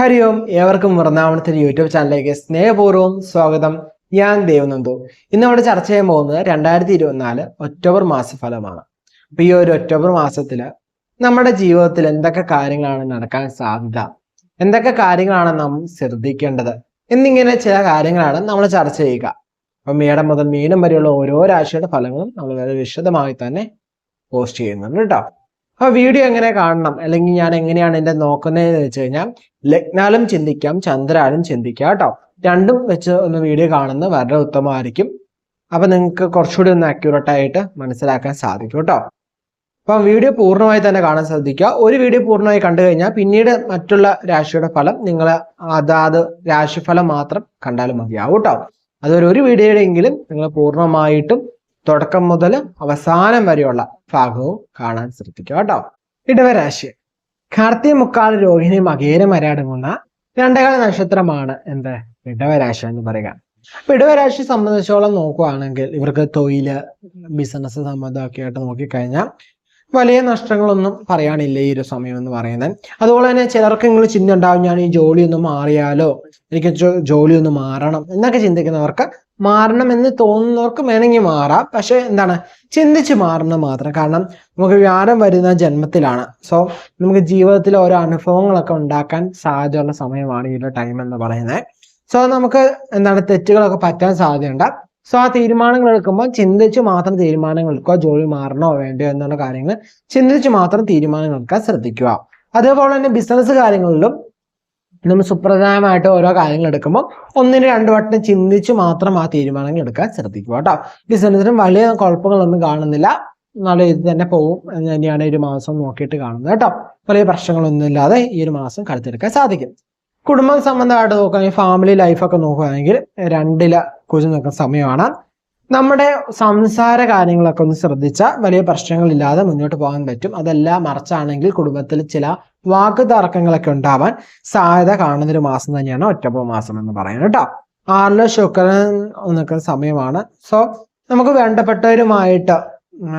ഹരി ഓം ഏവർക്കും വൃന്ദാവനത്തിന്റെ യൂട്യൂബ് ചാനലിലേക്ക് സ്നേഹപൂർവം സ്വാഗതം. ഞാൻ ദേവനന്ദു. ഇന്ന് നമ്മൾ ചർച്ച ചെയ്യാൻ പോകുന്നത് രണ്ടായിരത്തി ഇരുപത്തിനാല് ഒക്ടോബർ മാസഫലമാണ്. അപ്പൊ ഈ ഒരു ഒക്ടോബർ മാസത്തിൽ നമ്മുടെ ജീവിതത്തിൽ എന്തൊക്കെ കാര്യങ്ങളാണ് നടക്കാൻ സാധ്യത? എന്തൊക്കെ കാര്യങ്ങളാണ് നാം ശ്രദ്ധിക്കേണ്ടത്? എന്നിങ്ങനെ ചില കാര്യങ്ങളാണ് നമ്മൾ ചർച്ച ചെയ്യുക. അപ്പൊ മേടം മുതൽ മീനം വരെയുള്ള ഓരോ രാശിയുടെ ഫലങ്ങളും നമ്മൾ വളരെ വിശദമായി തന്നെ പോസ്റ്റ് ചെയ്യുന്നുണ്ട് കേട്ടോ. അപ്പൊ വീഡിയോ എങ്ങനെ കാണണം? അല്ലെങ്കിൽ ഞാൻ എങ്ങനെയാണ് എന്റെ നോക്കുന്നതെന്ന് വെച്ച് കഴിഞ്ഞാൽ ലഗ്നാലും ചിന്തിക്കാം ചന്ദ്രാലും ചിന്തിക്കാം കേട്ടോ. രണ്ടും വെച്ച് ഒന്ന് വീഡിയോ കാണുന്നത് വളരെ ഉത്തമമായിരിക്കും. അപ്പൊ നിങ്ങൾക്ക് കുറച്ചുകൂടി ഒന്ന് അക്യൂറേറ്റ് ആയിട്ട് മനസ്സിലാക്കാൻ സാധിക്കും കേട്ടോ. അപ്പൊ വീഡിയോ പൂർണമായി തന്നെ കാണാൻ ശ്രദ്ധിക്കുക. ഒരു വീഡിയോ പൂർണമായി കണ്ടു കഴിഞ്ഞാൽ പിന്നീട് മറ്റുള്ള രാശിയുടെ ഫലം നിങ്ങൾ അതാത് രാശിഫലം മാത്രം കണ്ടാലും മതിയാവും കേട്ടോ. അതൊരു ഒരു വീഡിയോയുടെ എങ്കിലും നിങ്ങൾ പൂർണമായിട്ടും തുടക്കം മുതൽ അവസാനം വരെയുള്ള ഭാഗവും കാണാൻ ശ്രദ്ധിക്കുക കേട്ടോ. ഇടവരാശി. കാർത്തിക മുക്കാൽ രോഹിണി മകേര മരടങ്ങുന്ന രണ്ടേകാല നക്ഷത്രമാണ് എന്ത്? ഇടവരാശി എന്ന് പറയുക. അപ്പൊ ഇടവരാശി സംബന്ധിച്ചോളം നോക്കുവാണെങ്കിൽ ഇവർക്ക് തൊഴിൽ ബിസിനസ് സംബന്ധമൊക്കെ ആയിട്ട് നോക്കിക്കഴിഞ്ഞാൽ വലിയ നഷ്ടങ്ങളൊന്നും പറയാനില്ല ഈ ഒരു സമയം എന്ന് പറയുന്നത്. അതുപോലെ തന്നെ ചിലർക്ക് നിങ്ങൾ ചിന്ത ഉണ്ടാവും ഞാൻ ഈ ജോലി ഒന്ന് മാറിയാലോ? എനിക്ക് ജോലി ഒന്ന് മാറണം എന്നൊക്കെ ചിന്തിക്കുന്നവർക്ക് മാറണം എന്ന് തോന്നുന്നവർക്ക് വേണമെങ്കിൽ മാറാം. പക്ഷെ എന്താണ്? ചിന്തിച്ച് മാറണം മാത്രം. കാരണം നമുക്ക് വ്യാഴം വരുന്ന ജന്മത്തിലാണ്. സോ നമുക്ക് ജീവിതത്തിൽ ഓരോ അനുഭവങ്ങളൊക്കെ ഉണ്ടാക്കാൻ സാധ്യതയുള്ള സമയമാണ് ഈ ഒരു ടൈം എന്ന് പറയുന്നത്. സോ നമുക്ക് എന്താണ്? തെറ്റുകളൊക്കെ പറ്റാൻ സാധ്യതയുണ്ട്. സോ ആ തീരുമാനങ്ങൾ എടുക്കുമ്പോൾ ചിന്തിച്ച് മാത്രം തീരുമാനങ്ങൾ എടുക്കുക ജോലി മാറണോ വേണ്ടോ എന്നുള്ള കാര്യങ്ങൾ ചിന്തിച്ച് മാത്രം തീരുമാനങ്ങൾ എടുക്കാൻ ശ്രദ്ധിക്കുക. അതേപോലെ തന്നെ ബിസിനസ് കാര്യങ്ങളിലും നമ്മൾ സുപ്രധാനമായിട്ട് ഓരോ കാര്യങ്ങൾ എടുക്കുമ്പോൾ ഒന്നിന് രണ്ടു വട്ടം ചിന്തിച്ച് മാത്രം ആ തീരുമാനങ്ങൾ എടുക്കാൻ ശ്രദ്ധിക്കുക കേട്ടോ. ബിസിനസ്സിനും വലിയ കുഴപ്പങ്ങളൊന്നും കാണുന്നില്ല. നല്ല ഇത് തന്നെ പോകും എന്ന് തന്നെയാണ് ഈ ഒരു മാസം നോക്കിയിട്ട് കാണുന്നത് കേട്ടോ. വലിയ പ്രശ്നങ്ങളൊന്നും ഇല്ലാതെ ഈ ഒരു മാസം കടുത്തെടുക്കാൻ സാധിക്കും. കുടുംബം സംബന്ധമായിട്ട് നോക്കുകയാണെങ്കിൽ ഫാമിലി ലൈഫൊക്കെ നോക്കുകയാണെങ്കിൽ രണ്ടില കുറിച്ച് നിൽക്കുന്ന സമയമാണ്. നമ്മുടെ സംസാര കാര്യങ്ങളൊക്കെ ഒന്ന് ശ്രദ്ധിച്ചാൽ വലിയ പ്രശ്നങ്ങളില്ലാതെ മുന്നോട്ട് പോകാൻ പറ്റും. അതെല്ലാം മറിച്ചാണെങ്കിൽ കുടുംബത്തിൽ ചില വാക്ക് തർക്കങ്ങളൊക്കെ ഉണ്ടാവാൻ സാധ്യത കാണുന്നൊരു മാസം തന്നെയാണ് ഒറ്റപ്പോ മാസം എന്ന് പറയുന്നത് കേട്ടോ. ആറിലോ ശുക്രൻ നിൽക്കുന്ന സമയമാണ്. സോ നമുക്ക് വേണ്ടപ്പെട്ടവരുമായിട്ട്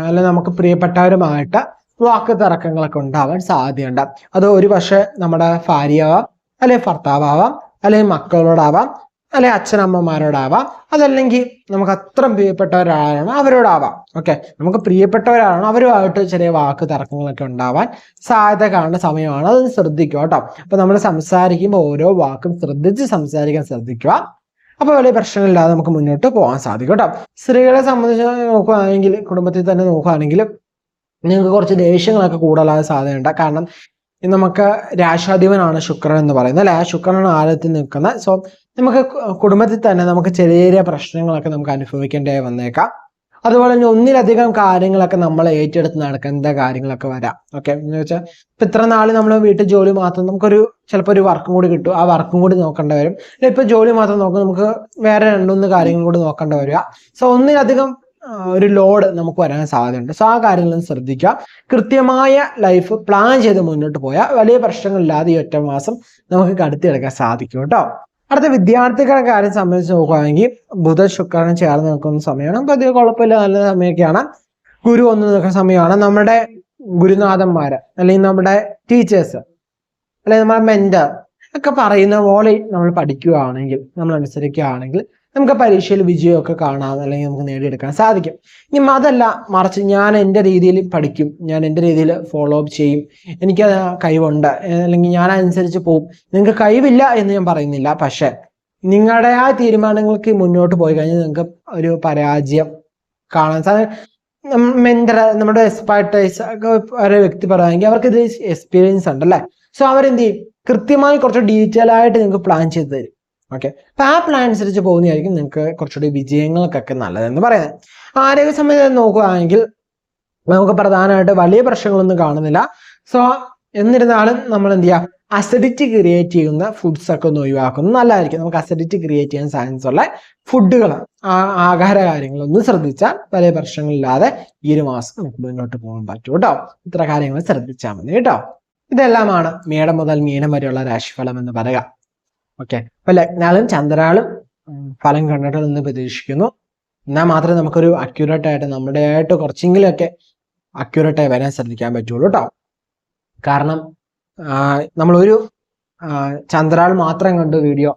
അല്ലെ നമുക്ക് പ്രിയപ്പെട്ടവരുമായിട്ട് വാക്ക് തർക്കങ്ങളൊക്കെ ഉണ്ടാവാൻ സാധ്യതയുണ്ട്. അത് ഒരു പക്ഷേ നമ്മുടെ ഭാര്യയാവാം അല്ലെ ഭർത്താവാം അല്ലെങ്കിൽ മക്കളോടാവാം അല്ലെ അച്ഛനമ്മമാരോടാവാം അതല്ലെങ്കിൽ നമുക്ക് അത്ര പ്രിയപ്പെട്ടവരാണോ അവരോടാവാം. ഓക്കെ നമുക്ക് പ്രിയപ്പെട്ടവരാണോ അവരുമായിട്ട് ചെറിയ വാക്ക് തർക്കങ്ങളൊക്കെ ഉണ്ടാവാൻ സാധ്യത കാണുന്ന സമയമാണ്. അത് ശ്രദ്ധിക്കുക കേട്ടോ. അപ്പൊ നമ്മൾ സംസാരിക്കുമ്പോൾ ഓരോ വാക്കും ശ്രദ്ധിച്ച് സംസാരിക്കാൻ ശ്രദ്ധിക്കുക. അപ്പൊ വലിയ പ്രശ്നമില്ലാതെ നമുക്ക് മുന്നോട്ട് പോകാൻ സാധിക്കും കേട്ടോ. സ്ത്രീകളെ സംബന്ധിച്ച് നോക്കുകയാണെങ്കിൽ കുടുംബത്തിൽ തന്നെ നോക്കുകയാണെങ്കിൽ നിങ്ങൾക്ക് കുറച്ച് ദേഷ്യങ്ങളൊക്കെ കൂടുതലാകാൻ സാധ്യതയുണ്ട്. കാരണം നമുക്ക് രാശാധിപനാണ് ശുക്രൻ എന്ന് പറയുന്നത് അല്ലെ? ശുക്രനാണ് ആലത്തിൽ നിൽക്കുന്നത്. സോ നമുക്ക് കുടുംബത്തിൽ തന്നെ നമുക്ക് ചെറിയ ചെറിയ പ്രശ്നങ്ങളൊക്കെ നമുക്ക് അനുഭവിക്കേണ്ടതായി വന്നേക്കാം. അതുപോലെ തന്നെ ഒന്നിലധികം കാര്യങ്ങളൊക്കെ നമ്മൾ ഏറ്റെടുത്ത് നടക്കേണ്ട കാര്യങ്ങളൊക്കെ വരാം. ഓക്കെ എന്ന് വെച്ചാൽ ഇപ്പൊ ഇത്ര നാൾ നമ്മൾ വീട്ടിൽ ജോലി മാത്രം നമുക്കൊരു ചിലപ്പോൾ ഒരു വർക്കും കൂടി കിട്ടും. ആ വർക്കും കൂടി നോക്കേണ്ടി വരും. ഇപ്പൊ ജോലി മാത്രം നോക്കും നമുക്ക് വേറെ രണ്ടൊന്ന് കാര്യങ്ങളും കൂടി നോക്കേണ്ടി വരിക. സോ ഒന്നിലധികം ഒരു ലോഡ് നമുക്ക് വരാൻ സാധ്യതയുണ്ട്. സോ ആ കാര്യങ്ങളും ശ്രദ്ധിക്കുക. കൃത്യമായ ലൈഫ് പ്ലാൻ ചെയ്ത് മുന്നോട്ട് പോയാൽ വലിയ പ്രശ്നങ്ങളില്ലാതെ ഈ ഒറ്റ മാസം നമുക്ക് കടത്തിയെടുക്കാൻ സാധിക്കും കേട്ടോ. അടുത്ത വിദ്യാർത്ഥികളുടെ കാര്യം സംബന്ധിച്ച് നോക്കുകയാണെങ്കിൽ ബുധ ശുക്രനും ചേർന്ന് നിൽക്കുന്ന സമയമാണ്. നമുക്ക് അധികം കുഴപ്പമില്ല നല്ല സമയമൊക്കെയാണ്. ഗുരു ഒന്ന് നിൽക്കുന്ന സമയമാണ്. നമ്മുടെ ഗുരുനാഥന്മാര് അല്ലെങ്കിൽ നമ്മുടെ ടീച്ചേഴ്സ് അല്ലെങ്കിൽ നമ്മുടെ മെന്റർ ഒക്കെ പറയുന്ന പോലെ നമ്മൾ പഠിക്കുകയാണെങ്കിൽ നമ്മൾ അനുസരിക്കുകയാണെങ്കിൽ നമുക്ക് പരീക്ഷയിൽ വിജയമൊക്കെ കാണാം അല്ലെങ്കിൽ നമുക്ക് നേടിയെടുക്കാൻ സാധിക്കും. ഇനി അതല്ല മറിച്ച് ഞാൻ എന്റെ രീതിയിൽ പഠിക്കും ഞാൻ എന്റെ രീതിയിൽ ഫോളോ അപ്പ് ചെയ്യും എനിക്കത് കഴിവുണ്ട് അല്ലെങ്കിൽ ഞാൻ അനുസരിച്ച് പോകും നിങ്ങൾക്ക് കഴിവില്ല എന്ന് ഞാൻ പറയുന്നില്ല പക്ഷേ നിങ്ങളുടെ ആ തീരുമാനങ്ങൾക്ക് മുന്നോട്ട് പോയി കഴിഞ്ഞാൽ നിങ്ങൾക്ക് ഒരു പരാജയം കാണാൻ സാധിക്കും. മെന്റർ നമ്മുടെ എക്സ്പേർട്ടൈസ് ഒരു വ്യക്തി പറയുകയാണെങ്കിൽ അവർക്ക് ഇത് എക്സ്പീരിയൻസ് ഉണ്ടല്ലേ? സോ അവരെന്ത് ചെയ്യും? കൃത്യമായി കുറച്ച് ഡീറ്റെയിൽ ആയിട്ട് നിങ്ങൾക്ക് പ്ലാൻ ചെയ്ത് തരും. ഓക്കെ അപ്പൊ ആ പ്ലാൻ അനുസരിച്ച് പോകുന്നതായിരിക്കും നിങ്ങൾക്ക് കുറച്ചുകൂടി വിജയങ്ങൾക്കൊക്കെ നല്ലതെന്ന് പറയുന്നത്. ആരോഗ്യ സംബന്ധം നോക്കുകയാണെങ്കിൽ നമുക്ക് പ്രധാനമായിട്ട് വലിയ പ്രശ്നങ്ങളൊന്നും കാണുന്നില്ല. സോ എന്നിരുന്നാലും നമ്മൾ എന്ത് ചെയ്യാം അസിഡിറ്റി ക്രിയേറ്റ് ചെയ്യുന്ന ഫുഡ്സ് ഒക്കെ ഒന്ന് ഒഴിവാക്കുന്നത് നല്ലതായിരിക്കും. നമുക്ക് അസിഡിറ്റി ക്രിയേറ്റ് ചെയ്യാൻ സാധ്യത ഉള്ള ഫുഡുകൾ ആഹാര കാര്യങ്ങളൊന്നും ശ്രദ്ധിച്ചാൽ വലിയ പ്രശ്നങ്ങളില്ലാതെ ഈ ഒരു മാസം നമുക്ക് മുന്നോട്ട് പോകാൻ പറ്റും കേട്ടോ. ഇത്ര കാര്യങ്ങൾ ശ്രദ്ധിച്ചാൽ മതി കേട്ടോ. ഇതെല്ലാമാണ് മേടം മുതൽ മീനം വരെയുള്ള രാശിഫലം എന്ന് പറയുക. ഓക്കെ അപ്പൊ ലഗ്നാളും ചന്ദ്രാളും ഫലം കണ്ടിട്ട് നിന്ന് പ്രതീക്ഷിക്കുന്നു. എന്നാൽ മാത്രമേ നമുക്കൊരു അക്യൂറേറ്റ് ആയിട്ട് നമ്മുടെ ആയിട്ട് കുറച്ചെങ്കിലുമൊക്കെ അക്യൂറേറ്റ് ആയി വരാൻ ശ്രദ്ധിക്കാൻ പറ്റുള്ളൂ കേട്ടോ കാരണം നമ്മളൊരു ചന്ദ്രാൾ മാത്രം കണ്ടു വീഡിയോ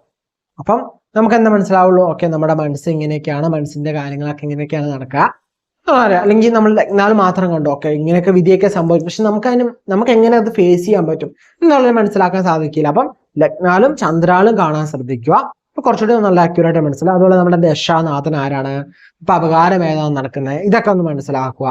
അപ്പം നമുക്ക് എന്താ മനസ്സിലാവുള്ളൂ? ഓക്കെ നമ്മുടെ മനസ്സ് ഇങ്ങനെയൊക്കെയാണ് മനസ്സിന്റെ കാര്യങ്ങളൊക്കെ ഇങ്ങനെയൊക്കെയാണ് നടക്കുക. അല്ലെങ്കിൽ നമ്മൾ ലഗ്നാൽ മാത്രം കണ്ടു. ഓക്കെ ഇങ്ങനെയൊക്കെ വിധിയൊക്കെ സംഭവിക്കും. പക്ഷെ നമുക്ക് അതിന് നമുക്ക് എങ്ങനെ അത് ഫേസ് ചെയ്യാൻ പറ്റും? എന്നുള്ളത് മനസ്സിലാക്കാൻ സാധിക്കില്ല. അപ്പം ലഗ്നാലും ചന്ദ്രാലും കാണാൻ ശ്രദ്ധിക്കുക. അപ്പൊ കുറച്ചുകൂടി നല്ല അക്യൂറേറ്റ് മനസ്സിലാവും അതുപോലെ നമ്മുടെ ദശാനാഥൻ ആരാണ്? ഇപ്പൊ അപകാരം ഏതാണ് നടക്കുന്നത്? ഇതൊക്കെ ഒന്ന് മനസ്സിലാക്കുക.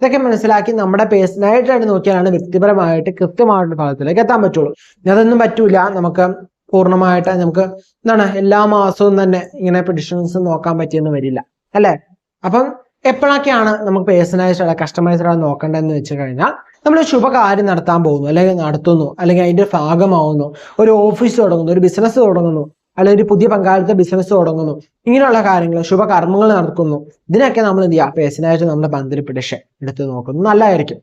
ഇതൊക്കെ മനസ്സിലാക്കി നമ്മുടെ പേഴ്സണലായിട്ടായിട്ട് നോക്കിയാലാണ് വ്യക്തിപരമായിട്ട് കൃത്യമായിട്ട് ഫലത്തിലേക്ക് എത്താൻ പറ്റുള്ളൂ. അതൊന്നും പറ്റൂല. നമുക്ക് പൂർണമായിട്ട് നമുക്ക് എന്താണ് എല്ലാ മാസവും തന്നെ ഇങ്ങനെ പ്രഡിഷൻസ് നോക്കാൻ പറ്റിയെന്ന് വരില്ല. അല്ലെ? അപ്പം എപ്പോഴൊക്കെയാണ് നമുക്ക് പേഴ്സണലൈസ്ഡ് കസ്റ്റമൈസ്ഡ് ആയി നോക്കേണ്ടതെന്ന് വെച്ച് കഴിഞ്ഞാൽ നമ്മൾ ശുഭകാര്യം നടത്താൻ പോകുന്നു അല്ലെങ്കിൽ നടത്തുന്നു അല്ലെങ്കിൽ അതിന്റെ ഭാഗമാവുന്നു ഒരു ഓഫീസ് തുടങ്ങുന്നു ഒരു ബിസിനസ് തുടങ്ങുന്നു അല്ലെങ്കിൽ ഒരു പുതിയ പങ്കാളിത്ത ബിസിനസ് തുടങ്ങുന്നു ഇങ്ങനെയുള്ള കാര്യങ്ങൾ ശുഭകർമ്മങ്ങൾ നടക്കുന്നു ഇതിനൊക്കെ നമ്മൾ എന്ത് ചെയ്യുക? പേഴ്സണായിട്ട് നമ്മുടെ ബന്ധത്തിൽ പിടിച്ച് എടുത്ത് നോക്കുന്നു. നല്ലതായിരിക്കും.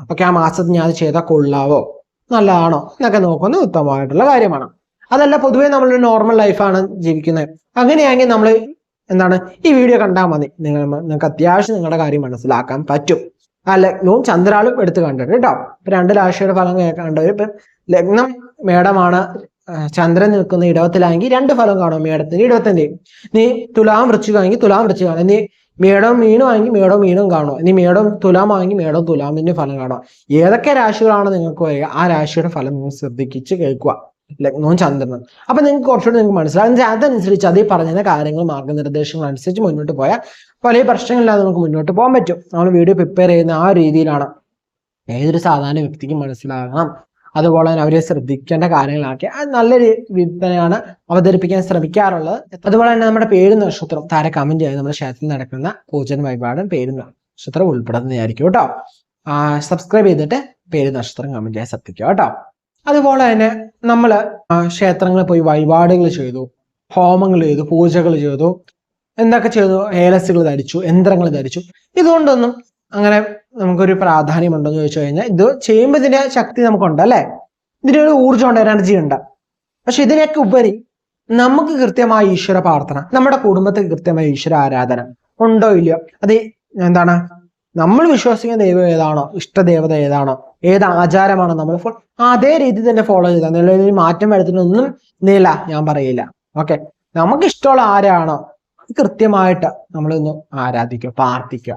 അപ്പൊക്കെ ആ മാസത്തിൽ ഞാൻ ചെയ്താൽ കൊള്ളാവോ? നല്ലതാണോ? എന്നൊക്കെ നോക്കുന്നത് ഉത്തമമായിട്ടുള്ള കാര്യമാണ്. അതല്ല പൊതുവേ നമ്മളൊരു നോർമൽ ലൈഫാണ് ജീവിക്കുന്നത്. അങ്ങനെയാണെങ്കിൽ നമ്മൾ എന്താണ്? ഈ വീഡിയോ കണ്ടാൽ മതി. നിങ്ങൾ നിങ്ങൾക്ക് അത്യാവശ്യം നിങ്ങളുടെ കാര്യം മനസ്സിലാക്കാൻ പറ്റും. ആ ലഗ്നവും ചന്ദ്രാളും എടുത്ത് കണ്ടിട്ട് കേട്ടോ. ഇപ്പൊ രണ്ട് രാശിയുടെ ഫലം കണ്ടവർ ഇപ്പൊ ലഗ്നം മേടമാണ്. ചന്ദ്രൻ നിൽക്കുന്ന ഇടവത്തിലാണെങ്കിൽ രണ്ട് ഫലം കാണും. മേടത്തിന്റെ ഇടവത്തിന്റെയും നീ തുലാം വൃശ്ചികമാണെങ്കിൽ തുലാം വൃശ്ചികമാണ്. നീ മേടം മീനും ആണെങ്കിൽ മേടം മീനും കാണും. ഇനി മേടം തുലാം ആണെങ്കിൽ മേടം തുലാമിന്റെ ഫലം കാണും. ഏതൊക്കെ രാശികളാണ് നിങ്ങൾക്ക് വരിക? ആ രാശിയുടെ ഫലം നിങ്ങൾ ശ്രദ്ധിച്ച് കേൾക്കുക. ലഗ്നവും ചന്ദ്രനും അപ്പൊ നിങ്ങൾക്ക് കുറച്ചുകൂടി നിങ്ങൾക്ക് എന്നിട്ട് അതനുസരിച്ച് അതേ പറഞ്ഞ കാര്യങ്ങൾ മാർഗനിർദ്ദേശങ്ങൾ അനുസരിച്ച് മുന്നോട്ട് പോയാൽ പല പ്രശ്നങ്ങളില്ലാതെ നമുക്ക് മുന്നോട്ട് പോകാൻ പറ്റും. നമ്മൾ വീഡിയോ പ്രിപ്പയർ ചെയ്യുന്ന ആ രീതിയിലാണ്. ഏതൊരു സാധാരണ വ്യക്തിക്ക് മനസ്സിലാകണം. അതുപോലെ തന്നെ അവരെ ശ്രദ്ധിക്കേണ്ട കാര്യങ്ങളാക്കി. അത് നല്ല രീതിയിൽ തന്നെയാണ് അവതരിപ്പിക്കാൻ ശ്രമിക്കാറുള്ളത്. അതുപോലെ തന്നെ നമ്മുടെ പേര് നക്ഷത്രം. താരെ കമന്റ് ചെയ്ത് നമ്മുടെ ക്ഷേത്രത്തിൽ നടക്കുന്ന പൂജന വഴിപാടും പേര് നക്ഷത്രം ഉൾപ്പെടുന്നതായിരിക്കും കേട്ടോ. സബ്സ്ക്രൈബ് ചെയ്തിട്ട് പേര് നക്ഷത്രം കമന്റ് ചെയ്യാൻ ശ്രദ്ധിക്കുക കേട്ടോ. അതുപോലെ തന്നെ നമ്മൾ ക്ഷേത്രങ്ങളിൽ പോയി വഴിപാടുകൾ ചെയ്തു ഹോമങ്ങൾ ചെയ്തു പൂജകൾ ചെയ്തു എന്തൊക്കെ ചെയ്തു? ഏലസുകൾ ധരിച്ചു യന്ത്രങ്ങൾ ധരിച്ചു. ഇതുകൊണ്ടൊന്നും അങ്ങനെ നമുക്കൊരു പ്രാധാന്യമുണ്ടെന്ന് ചോദിച്ചു കഴിഞ്ഞാൽ ഇത് ചെയ്യുമ്പോൾ ഇതിന്റെ ശക്തി നമുക്കുണ്ട് അല്ലെ? ഇതിനൊരു ഊർജമുണ്ട് എനർജി ഉണ്ട് പക്ഷെ ഇതിനൊക്കെ ഉപരി നമുക്ക് കൃത്യമായ ഈശ്വര പ്രാർത്ഥന നമ്മുടെ കുടുംബത്തിൽ കൃത്യമായ ഈശ്വര ആരാധന ഉണ്ടോ ഇല്ലയോ? അത് എന്താണ്? നമ്മൾ വിശ്വസിക്കുന്ന ദൈവം ഏതാണോ ഇഷ്ടദേവത ഏതാണോ ഏത് ആചാരമാണ് നമ്മൾ അതേ രീതി തന്നെ ഫോളോ ചെയ്താൽ നിലവിൽ മാറ്റം വരുത്തുന്നൊന്നും നീല ഞാൻ പറയില്ല. ഓക്കെ നമുക്ക് ഇഷ്ടമുള്ള ആരാണോ കൃത്യമായിട്ട് നമ്മളൊന്ന് ആരാധിക്കുക പ്രാർത്ഥിക്കുക.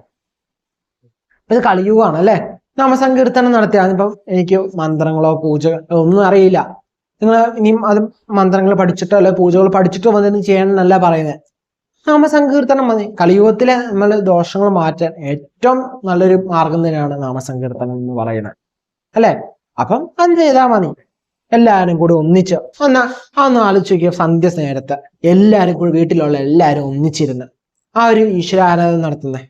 ഇത് കളിയുകയാണ് അല്ലെ? നാമസങ്കീർത്തനം നടത്തിയ ഇപ്പം എനിക്ക് മന്ത്രങ്ങളോ പൂജ ഒന്നും അറിയില്ല. നിങ്ങൾ ഇനിയും അത് മന്ത്രങ്ങൾ പഠിച്ചിട്ടോ അല്ലെ പൂജകൾ പഠിച്ചിട്ടോ വന്നിട്ട് ചെയ്യണമെന്നല്ല പറയുന്നത്. നാമസങ്കീർത്തനം മതി. കലിയുഗത്തിലെ നമ്മൾ ദോഷങ്ങൾ മാറ്റാൻ ഏറ്റവും നല്ലൊരു മാർഗം തന്നെയാണ് നാമസങ്കീർത്തനം എന്ന് പറയുന്നത്. അല്ലെ? അപ്പം അത് ചെയ്താൽ മതി. എല്ലാവരും കൂടി ഒന്നിച്ച് ഒന്ന് ഒന്ന് ആലോചിച്ച് നോക്കിയ സന്ധ്യ നേരത്തെ എല്ലാവരും കൂടി വീട്ടിലുള്ള എല്ലാവരും ഒന്നിച്ചിരുന്ന് ആ ഒരു ഈശ്വരാരാധന നടത്തുന്നത്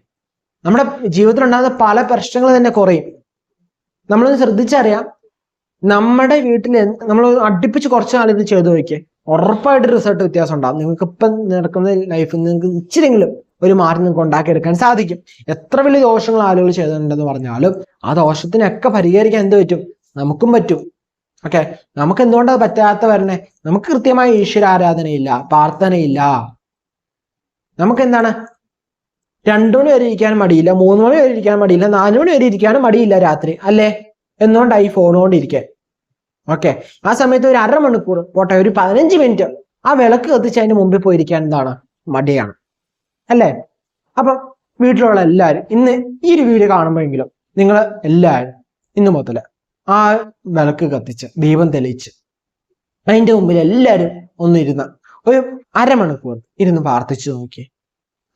നമ്മുടെ ജീവിതത്തിൽ ഉണ്ടാകുന്ന പല പ്രശ്നങ്ങൾ തന്നെ കുറയും. നമ്മളൊന്ന് ശ്രദ്ധിച്ചറിയാം. നമ്മുടെ വീട്ടിൽ നമ്മൾ അടുപ്പിച്ച് കുറച്ച് നാൾ ഇത് ചെയ്തു നോക്കിയേ. ഉറപ്പായിട്ട് റിസൾട്ട് വ്യത്യാസം ഉണ്ടാകും നിങ്ങൾക്ക് ഇപ്പം നടക്കുന്ന ലൈഫിൽ നിങ്ങൾക്ക് ഇച്ചിരെങ്കിലും ഒരു മാറ്റം നിങ്ങൾക്ക് ഉണ്ടാക്കിയെടുക്കാൻ സാധിക്കും. എത്ര വലിയ ദോഷങ്ങൾ ആളുകൾ ചെയ്തിട്ടുണ്ടെന്ന് പറഞ്ഞാലും ആ ദോഷത്തിനൊക്കെ പരിഹരിക്കാൻ എന്ത് പറ്റും? നമുക്കും പറ്റും. ഓക്കെ നമുക്ക് എന്തുകൊണ്ടാണ് പറ്റാത്ത വരണേ? നമുക്ക് കൃത്യമായ ഈശ്വര ആരാധനയില്ല പ്രാർത്ഥനയില്ല. നമുക്ക് എന്താണ്? രണ്ടു മണി വരെ ഇരിക്കാൻ മടിയില്ല മൂന്ന് മണി വരെ ഇരിക്കാൻ മടിയില്ല നാലു മണി വരെ ഇരിക്കാനും മടിയില്ല രാത്രി. അല്ലേ? എന്തുകൊണ്ടായി ഫോൺ കൊണ്ടിരിക്കാൻ ഓക്കെ ആ സമയത്ത് ഒരു അരമണിക്കൂർ പോട്ടെ ഒരു പതിനഞ്ച് മിനിറ്റ് ആ വിളക്ക് കത്തിച്ച് അതിന് മുമ്പിൽ പോയിരിക്കാൻ എന്താണ്? മടിയാണ്. അല്ലേ? അപ്പം വീട്ടിലുള്ള എല്ലാവരും ഇന്ന് ഈ ഒരു വീഡിയോ കാണുമ്പോഴെങ്കിലും നിങ്ങൾ എല്ലാവരും ഇന്ന് മുതൽ ആ വിളക്ക് കത്തിച്ച് ദീപം തെളിയിച്ച് അതിന്റെ മുമ്പിൽ എല്ലാവരും ഒന്നിരുന്ന് ഒരു അരമണിക്കൂർ ഇരുന്ന് പ്രാർത്ഥിച്ചു നോക്കി.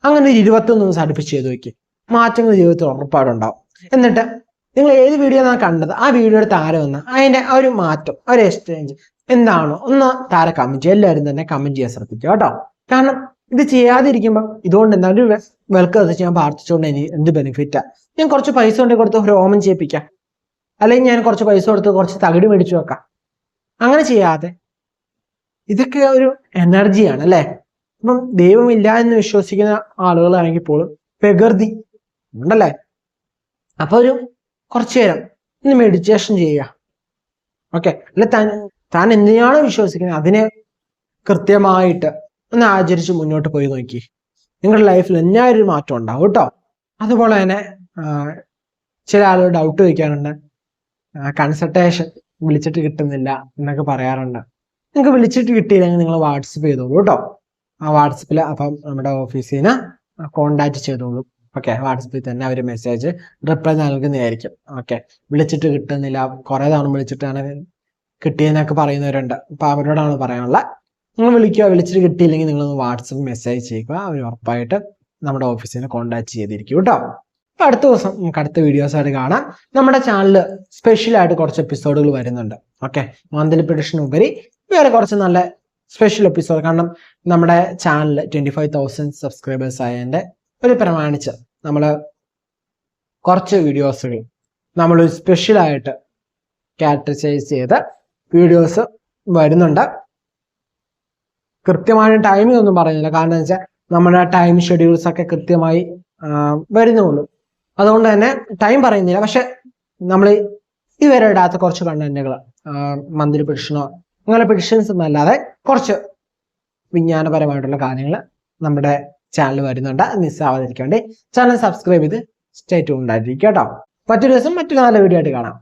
അങ്ങനെ ഒരു ഇരുപത്തൊന്ന് ദിവസം അടുപ്പിച്ച് ചെയ്ത് നോക്കി. മാറ്റങ്ങൾ ജീവിതത്തിൽ ഉറപ്പാടുണ്ടാവും. എന്നിട്ട് നിങ്ങൾ ഏത് വീഡിയോ ആണ് കണ്ടത്? ആ വീഡിയോയുടെ താരം വന്ന അതിന്റെ ആ ഒരു മാറ്റം ഒരു എക്സ്ചേഞ്ച് എന്താണോ ഒന്ന് താര കമന്റ് ചെയ്യുക. എല്ലാവരും തന്നെ കമന്റ് ചെയ്യാൻ ശ്രദ്ധിക്കുക കേട്ടോ. കാരണം ഇത് ചെയ്യാതിരിക്കുമ്പോൾ ഇതുകൊണ്ട് എന്താ ഒരു വെൽക്കം ഞാൻ പ്രാർത്ഥിച്ചുകൊണ്ട് എനിക്ക് എന്ത് ബെനിഫിറ്റ് ഞാൻ കുറച്ച് പൈസ കൊണ്ട് കൊടുത്ത് ഹോമം ചെയ്യിപ്പിക്കാം. അല്ലെങ്കിൽ ഞാൻ കുറച്ച് പൈസ കൊടുത്ത് കുറച്ച് തകിട് മേടിച്ചു വെക്കാം. അങ്ങനെ ചെയ്യാതെ ഇതൊക്കെ ഒരു എനർജിയാണ് അല്ലെ? അപ്പം ദൈവമില്ല എന്ന് വിശ്വസിക്കുന്ന ആളുകളാണെങ്കിൽ പോലും പ്രകൃതി ഉണ്ടല്ലേ? അപ്പൊ ഒരു കുറച്ചു നേരം ഇന്ന് മെഡിറ്റേഷൻ ചെയ്യുക. ഓക്കെ അല്ല താൻ താൻ എന്തിനാണോ വിശ്വസിക്കുന്നത്? അതിനെ കൃത്യമായിട്ട് ഒന്ന് ആചരിച്ച് മുന്നോട്ട് പോയി നോക്കി. നിങ്ങളുടെ ലൈഫിൽ ഒരു മാറ്റം ഉണ്ടാവും കേട്ടോ. അതുപോലെ തന്നെ ചില ആളുകൾ ഡൗട്ട് ചോദിക്കാറുണ്ട്. കൺസൾട്ടേഷൻ വിളിച്ചിട്ട് കിട്ടുന്നില്ല എന്നൊക്കെ പറയാറുണ്ട്. നിങ്ങൾക്ക് വിളിച്ചിട്ട് കിട്ടിയില്ലെങ്കിൽ നിങ്ങൾ വാട്സപ്പ് ചെയ്തോളൂ കേട്ടോ. ആ വാട്സപ്പിൽ അപ്പം നമ്മുടെ ഓഫീസിൽ നിന്ന് കോണ്ടാക്ട് ചെയ്തോളൂ. ഓക്കെ വാട്സപ്പിൽ തന്നെ അവർ മെസ്സേജ് റിപ്ലൈ നൽകുന്നതായിരിക്കും. ഓക്കെ വിളിച്ചിട്ട് കിട്ടുന്നില്ല. കുറേ തവണ വിളിച്ചിട്ടാണ് കിട്ടിയെന്നൊക്കെ പറയുന്നവരുണ്ട്. അപ്പോൾ അവരോടാണ് പറയാനുള്ളത്. നിങ്ങൾ വിളിക്കുക. വിളിച്ചിട്ട് കിട്ടിയില്ലെങ്കിൽ നിങ്ങൾ വാട്സപ്പ് മെസ്സേജ് ചെയ്യുക. അവർ ഉറപ്പായിട്ട് നമ്മുടെ ഓഫീസിനെ കോൺടാക്ട് ചെയ്തിരിക്കും കേട്ടോ. അപ്പൊ അടുത്ത ദിവസം നമുക്ക് അടുത്ത വീഡിയോസ് ആയിട്ട് കാണാം. നമ്മുടെ ചാനലിൽ സ്പെഷ്യലായിട്ട് കുറച്ച് എപ്പിസോഡുകൾ വരുന്നുണ്ട്. ഓക്കെ മന്ത്ലി പ്രഡിഷൻ ഉപരി വേറെ കുറച്ച് നല്ല സ്പെഷ്യൽ എപ്പിസോഡ് കാരണം നമ്മുടെ channel twenty five thousand subscribers ആയതിന്റെ ഒരു പ്രമാണിച്ച് നമ്മൾ കുറച്ച് വീഡിയോസുകൾ നമ്മൾ സ്പെഷ്യലായിട്ട് കാറ്റഗറൈസ് ചെയ്ത വീഡിയോസ് വരുന്നുണ്ട്. കൃത്യമായ ടൈമിംഗ് ഒന്നും പറയുന്നില്ല. കാരണം വെച്ചാൽ നമ്മുടെ ടൈം ഷെഡ്യൂൾസ് ഒക്കെ കൃത്യമായി വരുന്നുള്ളൂ. അതുകൊണ്ട് തന്നെ ടൈം പറയുന്നില്ല. പക്ഷെ നമ്മൾ ഇതുവരെ ഇടാത്ത കുറച്ച് കണ്ടന്റുകൾ മന്ത്ലി പെഡിഷനോ അങ്ങനെ പെഡിഷൻസ് ഒന്നും അല്ലാതെ കുറച്ച് വിജ്ഞാനപരമായിട്ടുള്ള കാര്യങ്ങൾ നമ്മുടെ ചാനൽ വരുന്നുണ്ട്. വേണ്ടി ചാനൽ സബ്സ്ക്രൈബ് ചെയ്ത് സ്റ്റേറ്റ് ഉണ്ടായിരിക്കും കേട്ടോ. മറ്റൊരു ദിവസം മറ്റൊരു നല്ല വീഡിയോ ആയിട്ട് കാണാം.